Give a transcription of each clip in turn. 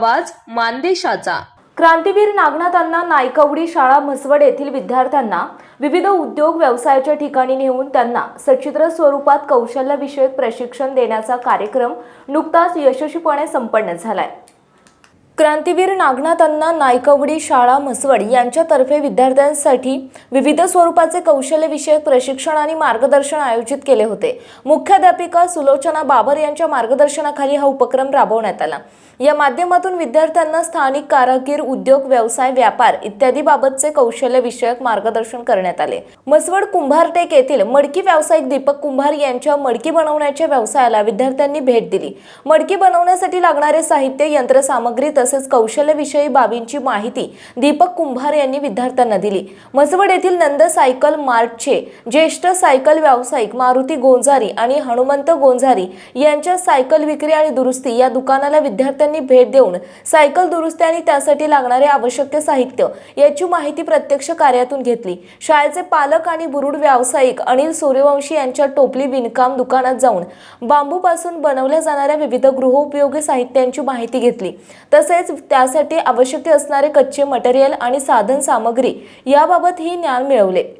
आवाज मानदेशाचा. क्रांतीवीर नागनाथांना नायकवडी शाळा म्हसवड येथील विद्यार्थ्यांना विविध उद्योग व्यवसायाच्या ठिकाणी नेऊन त्यांना सचित्र स्वरूपात कौशल्यविषयक प्रशिक्षण देण्याचा कार्यक्रम नुकताच यशस्वीपणे संपन्न झालाय. क्रांतीवीर नागनाथांना नायकवडी शाळा म्हसवड यांच्यातर्फे विद्यार्थ्यांसाठी विविध स्वरूपाचे कौशल्यविषयक प्रशिक्षण आणि मार्गदर्शन आयोजित केले होते. मुख्याध्यापिका सुलोचना बाबर यांच्या मार्गदर्शनाखाली हा उपक्रम राबवण्यात आला. या माध्यमातून विद्यार्थ्यांना स्थानिक कारागीर उद्योग व्यवसाय व्यापार इत्यादी बाबतचे कौशल्यविषयक मार्गदर्शन करण्यात आले. मसवड कुंभारटेक येथील मडकी व्यावसायिक दीपक कुंभार यांच्या मडकी बनवण्याच्या व्यवसायाला विद्यार्थ्यांनी भेट दिली. मडकी बनवण्यासाठी लागणारे साहित्य यंत्रसामग्री तसेच कौशल्यविषयी बाबींची माहिती दीपक कुंभार यांनी विद्यार्थ्यांना दिली. मसवड येथील नंद सायकल मार्टचे ज्येष्ठ सायकल व्यावसायिक मारुती गोंजारी आणि हनुमंत गोंजारी यांच्या सायकल विक्री आणि दुरुस्ती या दुकानाला विद्यार्थ्यांनी भेट देऊन सायकल दुरुस्ती आणि त्यासाठी लागणारे आवश्यक साहित्य याची माहिती प्रत्यक्ष कार्यातून घेतली. शाळेचे पालक आणि बुरुड व्यावसायिक अनिल सूर्यवंशी यांच्या टोपली विणकाम दुकानात जाऊन बांबूपासून बनवल्या जाणाऱ्या विविध गृहोपयोगी साहित्यांची माहिती घेतली. तसेच त्यासाठी आवश्यक असणारे कच्चे मटेरियल आणि साधन सामग्री याबाबत ही ज्ञान मिळवले.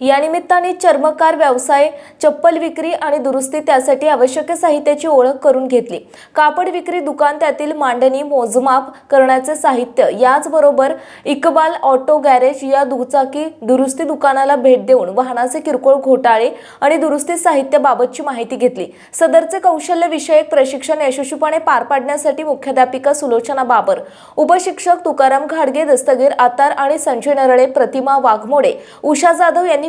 या निमित्ताने चर्मकार व्यवसाय चप्पल विक्री आणि दुरुस्ती त्यासाठी आवश्यक साहित्याची ओळख करून घेतली. कापड विक्री दुकान त्यातील मांडणी मोजमाप करण्याचे साहित्य याचबरोबर इकबाल ऑटो गॅरेज या दुचाकी दुरुस्ती दुकानाला भेट देऊन वाहनाचे किरकोळ घोटाळे आणि दुरुस्ती साहित्याबाबतची माहिती घेतली. सदरचे कौशल्य विषयक प्रशिक्षण यशस्वीपणे पार पाडण्यासाठी मुख्याध्यापिका सुलोचना बाबर उपशिक्षक तुकाराम घाडगे दस्तगीर आतार आणि संजय नरळे प्रतिमा वाघमोडे उषा जाधव यांनी